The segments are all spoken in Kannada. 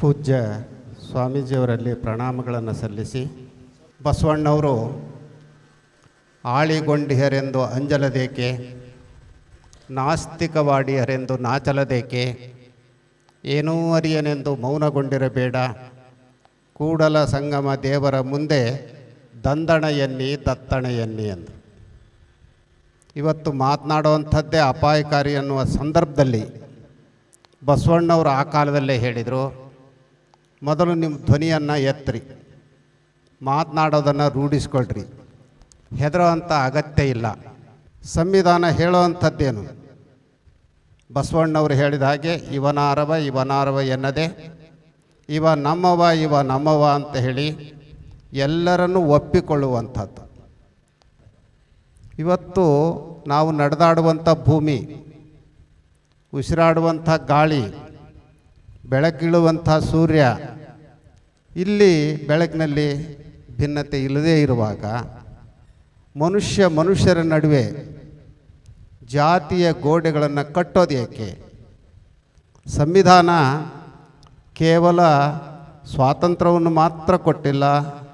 ಪೂಜ್ಯ ಸ್ವಾಮೀಜಿಯವರಲ್ಲಿ ಪ್ರಣಾಮಗಳನ್ನು ಸಲ್ಲಿಸಿ, ಬಸವಣ್ಣವರು ಆಳಿಗೊಂಡಿಹರೆಂದು ಅಂಜಲದೇಕೆ ನಾಸ್ತಿಕವಾಡಿಯರೆಂದು ನಾಚಲದೇಕೆ, ಏನೂ ಅರಿಯನೆಂದು ಮೌನಗೊಂಡಿರಬೇಡ, ಕೂಡಲ ಸಂಗಮ ದೇವರ ಮುಂದೆ ದಂದಣ ಎನ್ನಿ ದತ್ತಣ ಎಂದು. ಇವತ್ತು ಮಾತನಾಡುವಂಥದ್ದೇ ಅಪಾಯಕಾರಿ ಅನ್ನುವ ಸಂದರ್ಭದಲ್ಲಿ ಬಸವಣ್ಣವರು ಆ ಕಾಲದಲ್ಲೇ ಹೇಳಿದರು ಮೊದಲು ನಿಮ್ಮ ಧ್ವನಿಯನ್ನು ಎತ್ತರಿ. ಮಾತನಾಡೋದನ್ನು ರೂಢಿಸ್ಕೊಳ್ರಿ. ಹೆದರೋ ಅಂಥ ಅಗತ್ಯ ಇಲ್ಲ. ಸಂವಿಧಾನ ಹೇಳೋವಂಥದ್ದೇನು? ಬಸವಣ್ಣವರು ಹೇಳಿದ ಹಾಗೆ, ಇವನಾರವ ಇವನಾರವ ಎನ್ನದೆ, ಇವ ನಮ್ಮವ ಇವ ನಮ್ಮವ ಅಂತ ಹೇಳಿ ಎಲ್ಲರನ್ನು ಒಪ್ಪಿಕೊಳ್ಳುವಂಥದ್ದು. ಇವತ್ತು ನಾವು ನಡೆದಾಡುವಂಥ ಭೂಮಿ, ಉಸಿರಾಡುವಂಥ ಗಾಳಿ ಬೆಳಕಿಳುವಂಥ ಸೂರ್ಯ, ಇಲ್ಲಿ ಬೆಳಕಿನಲ್ಲಿ ಭಿನ್ನತೆ ಇಲ್ಲದೇ ಇರುವಾಗ ಮನುಷ್ಯ ಮನುಷ್ಯರ ನಡುವೆ ಜಾತಿಯ ಗೋಡೆಗಳನ್ನು ಕಟ್ಟೋದು ಏಕೆ? ಸಂವಿಧಾನ ಕೇವಲ ಸ್ವಾತಂತ್ರ್ಯವನ್ನು ಮಾತ್ರ ಕೊಟ್ಟಿಲ್ಲ,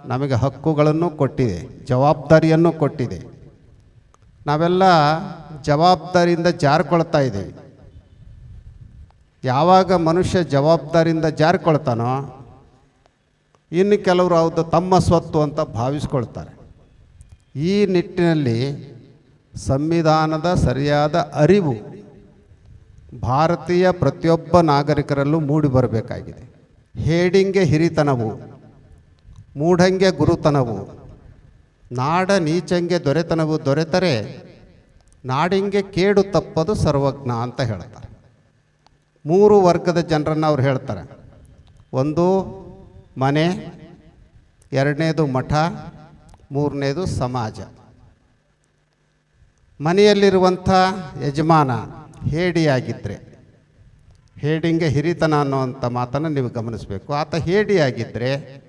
ನಮಗೆ ಹಕ್ಕುಗಳನ್ನು ಕೊಟ್ಟಿದೆ, ಜವಾಬ್ದಾರಿಯನ್ನು ಕೊಟ್ಟಿದೆ. ನಾವೆಲ್ಲ ಜವಾಬ್ದಾರಿಯಿಂದ ಜಾರಿಕೊಳ್ತಾ ಇದ್ದೀವಿ. ಯಾವಾಗ ಮನುಷ್ಯ ಜವಾಬ್ದಾರಿಯಿಂದ ಜಾರಿಕೊಳ್ತಾನೋ, ಇನ್ನು ಕೆಲವರು ಅದು ತಮ್ಮ ಸ್ವತ್ತು ಅಂತ ಭಾವಿಸ್ಕೊಳ್ತಾರೆ. ಈ ನಿಟ್ಟಿನಲ್ಲಿ ಸಂವಿಧಾನದ ಸರಿಯಾದ ಅರಿವು ಭಾರತೀಯ ಪ್ರತಿಯೊಬ್ಬ ನಾಗರಿಕರಲ್ಲೂ ಮೂಡಿ ಬರಬೇಕಾಗಿದೆ. ಹೇಡಿಂಗೆ ಹಿರಿತನವು, ಮೂಢಂಗೆ ಗುರುತನವು, ನಾಡ ನೀಚಂಗೆ ದೊರೆತನವು ದೊರೆತರೆ, ನಾಡಿಂಗೆ ಕೇಡು ತಪ್ಪದು ಸರ್ವಜ್ಞ ಅಂತ ಹೇಳ್ತಾರೆ. ಮೂರು ವರ್ಗದ ಜನರನ್ನು ಅವ್ರು ಹೇಳ್ತಾರೆ. ಒಂದು ಮನೆ, ಎರಡನೇದು ಮಠ, ಮೂರನೇದು ಸಮಾಜ. ಮನೆಯಲ್ಲಿರುವಂಥ ಯಜಮಾನ ಹೇಡಿಯಾಗಿದ್ದರೆ ಹೇಡಿಂಗೆ ಹಿರಿತನ ಅನ್ನುವಂಥ ಮಾತನ್ನು ನೀವು ಗಮನಿಸಬೇಕು. ಆತ ಹೇಡಿಯಾಗಿದ್ದರೆ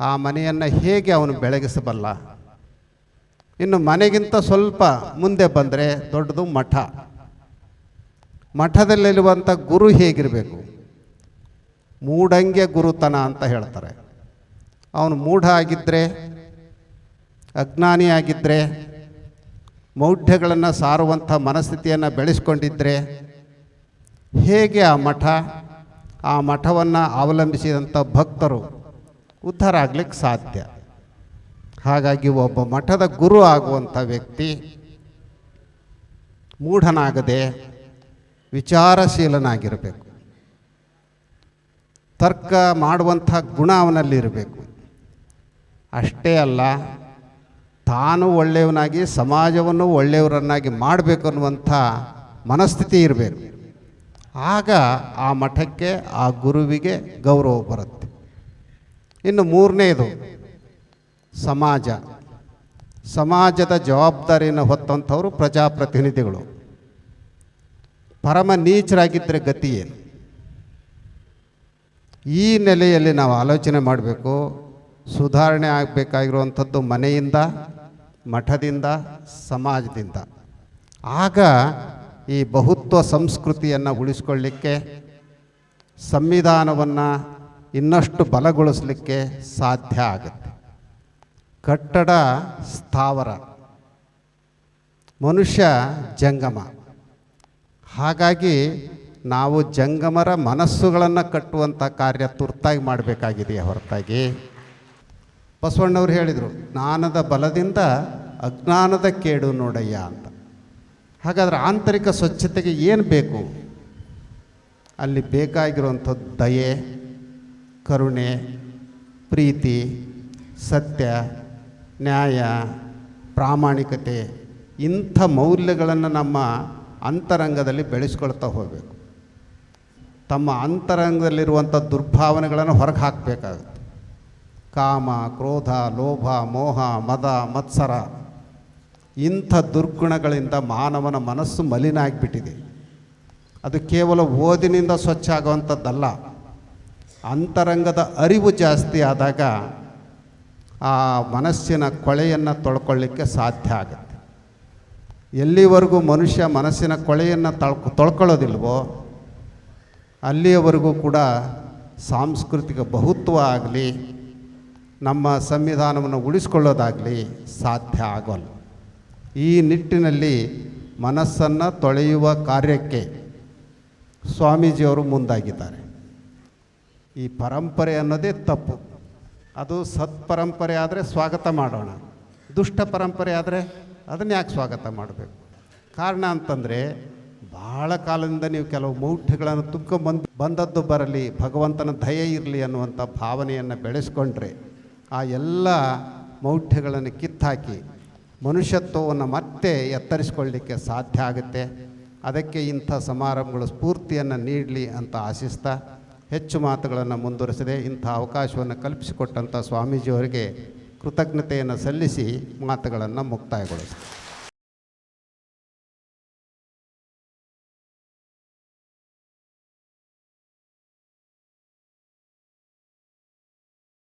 ಆ ಮನೆಯನ್ನು ಹೇಗೆ ಅವನು ಬೆಳಗಿಸಬಲ್ಲ? ಇನ್ನು ಮನೆಗಿಂತ ಸ್ವಲ್ಪ ಮುಂದೆ ಬಂದರೆ ದೊಡ್ಡದು ಮಠ. ಮಠದಲ್ಲಿರುವಂಥ ಗುರು ಹೇಗಿರಬೇಕು? ಮೂಢಂಗೆ ಗುರುತನ ಅಂತ ಹೇಳ್ತಾರೆ. ಅವನು ಮೂಢ ಆಗಿದ್ದರೆ ಅಜ್ಞಾನಿ ಆಗಿದ್ದರೆ ಮೌಢ್ಯಗಳನ್ನು ಸಾರುವಂಥ ಮನಸ್ಥಿತಿಯನ್ನು ಬೆಳೆಸ್ಕೊಂಡಿದ್ದರೆ ಹೇಗೆ ಆ ಮಠ? ಆ ಮಠವನ್ನು ಅವಲಂಬಿಸಿದಂಥ ಭಕ್ತರು ಉದ್ಧಾರ ಆಗಲಿಕ್ಕೆ ಸಾಧ್ಯ. ಹಾಗಾಗಿ ಒಬ್ಬ ಮಠದ ಗುರು ಆಗುವಂಥ ವ್ಯಕ್ತಿ ಮೂಢನಾಗದೆ ವಿಚಾರಶೀಲನಾಗಿರಬೇಕು. ತರ್ಕ ಮಾಡುವಂಥ ಗುಣ ಅವನಲ್ಲಿ ಇರಬೇಕು ಅಷ್ಟೇ ಅಲ್ಲ, ತಾನು ಒಳ್ಳೆಯವನಾಗಿ, ಸಮಾಜವನ್ನು ಒಳ್ಳೆಯವರನ್ನಾಗಿ ಮಾಡಬೇಕು ಅನ್ನುವಂಥ ಮನಸ್ಥಿತಿ ಇರಬೇಕು. ಆಗ ಆ ಮಠಕ್ಕೆ, ಆ ಗುರುವಿಗೆ ಗೌರವ ಬರುತ್ತೆ. ಇನ್ನು ಮೂರನೇದು, ಸಮಾಜ. ಸಮಾಜದ ಜವಾಬ್ದಾರಿಯನ್ನು ಹೊತ್ತಂಥವರು ಪ್ರಜಾಪ್ರತಿನಿಧಿಗಳು. ಪರಮ ನೀಚರಾಗಿದ್ದರೆ ಗತಿ ಏನು? ಈ ನೆಲೆಯಲ್ಲಿ ನಾವು ಆಲೋಚನೆ ಮಾಡಬೇಕು. ಸುಧಾರಣೆ ಆಗಬೇಕಾಗಿರುವಂಥದ್ದು ಮನೆಯಿಂದ, ಮಠದಿಂದ, ಸಮಾಜದಿಂದ. ಆಗ ಈ ಬಹುತ್ವ ಸಂಸ್ಕೃತಿಯನ್ನು ಉಳಿಸ್ಕೊಳ್ಳಿಕ್ಕೆ, ಸಂವಿಧಾನವನ್ನು ಇನ್ನಷ್ಟು ಬಲಗೊಳಿಸಲಿಕ್ಕೆ ಸಾಧ್ಯ ಆಗುತ್ತೆ. ಕಟ್ಟಡ ಸ್ಥಾವರ, ಮನುಷ್ಯ ಜಂಗಮ. ಹಾಗಾಗಿ ನಾವು ಜಂಗಮರ ಮನಸ್ಸುಗಳನ್ನು ಕಟ್ಟುವಂಥ ಕಾರ್ಯ ತುರ್ತಾಗಿ ಮಾಡಬೇಕಾಗಿದೆ ಹೊರತಾಗಿ? ಬಸವಣ್ಣವ್ರು ಹೇಳಿದರು, ಜ್ಞಾನದ ಬಲದಿಂದ ಅಜ್ಞಾನದ ಕೇಡು ನೋಡಯ್ಯ ಅಂತ. ಹಾಗಾದ್ರೆ ಆಂತರಿಕ ಸ್ವಚ್ಛತೆಗೆ ಏನು ಬೇಕು? ಅಲ್ಲಿ ಬೇಕಾಗಿರುವಂಥದ್ದು ದಯೆ, ಕರುಣೆ, ಪ್ರೀತಿ, ಸತ್ಯ, ನ್ಯಾಯ, ಪ್ರಾಮಾಣಿಕತೆ, ಇಂಥ ಮೌಲ್ಯಗಳನ್ನು ನಮ್ಮ ಅಂತರಂಗದಲ್ಲಿ ಬೆಳೆಸ್ಕೊಳ್ತಾ ಹೋಗಬೇಕು. ತಮ್ಮ ಅಂತರಂಗದಲ್ಲಿರುವಂಥ ದುರ್ಭಾವನೆಗಳನ್ನು ಹೊರಗೆ ಹಾಕಬೇಕಾಗುತ್ತೆ. ಕಾಮ, ಕ್ರೋಧ, ಲೋಭ, ಮೋಹ, ಮದ, ಮತ್ಸರ ಇಂಥ ದುರ್ಗುಣಗಳಿಂದ ಮಾನವನ ಮನಸ್ಸು ಮಲಿನ ಆಗಿಬಿಟ್ಟಿದೆ ಅದು ಕೇವಲ ಓದಿನಿಂದ ಸ್ವಚ್ಛ ಆಗುವಂಥದ್ದಲ್ಲ. ಅಂತರಂಗದ ಅರಿವು ಜಾಸ್ತಿ ಆದಾಗ ಆ ಮನಸ್ಸಿನ ಕೊಳೆಯನ್ನು ತೊಳ್ಕೊಳ್ಳಿಕ್ಕೆ ಸಾಧ್ಯ ಆಗುತ್ತೆ. ಎಲ್ಲಿವರೆಗೂ ಮನುಷ್ಯ ಮನಸ್ಸಿನ ಕೊಳೆಯನ್ನು ತಳ್ಕೊ ತೊಳ್ಕೊಳ್ಳೋದಿಲ್ವೋ, ಅಲ್ಲಿಯವರೆಗೂ ಕೂಡ ಸಾಂಸ್ಕೃತಿಕ ಬಹುತ್ವ ಆಗಲಿ, ನಮ್ಮ ಸಂವಿಧಾನವನ್ನು ಉಳಿಸ್ಕೊಳ್ಳೋದಾಗಲಿ ಸಾಧ್ಯ ಆಗೋಲ್ಲ. ಈ ನಿಟ್ಟಿನಲ್ಲಿ ಮನಸ್ಸನ್ನು ತೊಳೆಯುವ ಕಾರ್ಯಕ್ಕೆ ಸ್ವಾಮೀಜಿಯವರು ಮುಂದಾಗಿದ್ದಾರೆ. ಈ ಪರಂಪರೆ ಅನ್ನೋದೇ ತಪ್ಪು. ಅದು ಸತ್ಪರಂಪರೆ ಆದರೆ ಸ್ವಾಗತ ಮಾಡೋಣ. ದುಷ್ಟ ಪರಂಪರೆ ಆದರೆ ಅದನ್ನ ಯಾಕೆ ಸ್ವಾಗತ ಮಾಡಬೇಕು? ಕಾರಣ ಅಂತಂದರೆ, ಭಾಳ ಕಾಲದಿಂದ ನೀವು ಕೆಲವು ಮೌಢ್ಯಗಳನ್ನು ತುಂಬ್ಕೊಂಬಂದು ಬಂದದ್ದು ಬರಲಿ ಭಗವಂತನ ದಯೆ ಇರಲಿ ಅನ್ನುವಂಥ ಭಾವನೆಯನ್ನು ಬೆಳೆಸ್ಕೊಂಡ್ರೆ, ಆ ಎಲ್ಲ ಮೌಢ್ಯಗಳನ್ನು ಕಿತ್ತಾಕಿ ಮನುಷ್ಯತ್ವವನ್ನು ಮತ್ತೆ ಎತ್ತರಿಸ್ಕೊಳ್ಳಿಕ್ಕೆ ಸಾಧ್ಯ ಆಗುತ್ತೆ. ಅದಕ್ಕೆ ಇಂಥ ಸಮಾರಂಭಗಳು ಸ್ಫೂರ್ತಿಯನ್ನು ನೀಡಲಿ ಅಂತ ಆಶಿಸ್ತಾ, ಹೆಚ್ಚು ಮಾತುಗಳನ್ನು ಮುಂದುವರಿಸಿದೆ. ಇಂಥ ಅವಕಾಶವನ್ನು ಕಲ್ಪಿಸಿಕೊಟ್ಟಂಥ ಸ್ವಾಮೀಜಿಯವರಿಗೆ ಕೃತಜ್ಞತೆಯನ್ನು ಸಲ್ಲಿಸಿ ಮಾತುಗಳನ್ನು ಮುಕ್ತಾಯಗೊಳಿಸ್ತಾರೆ.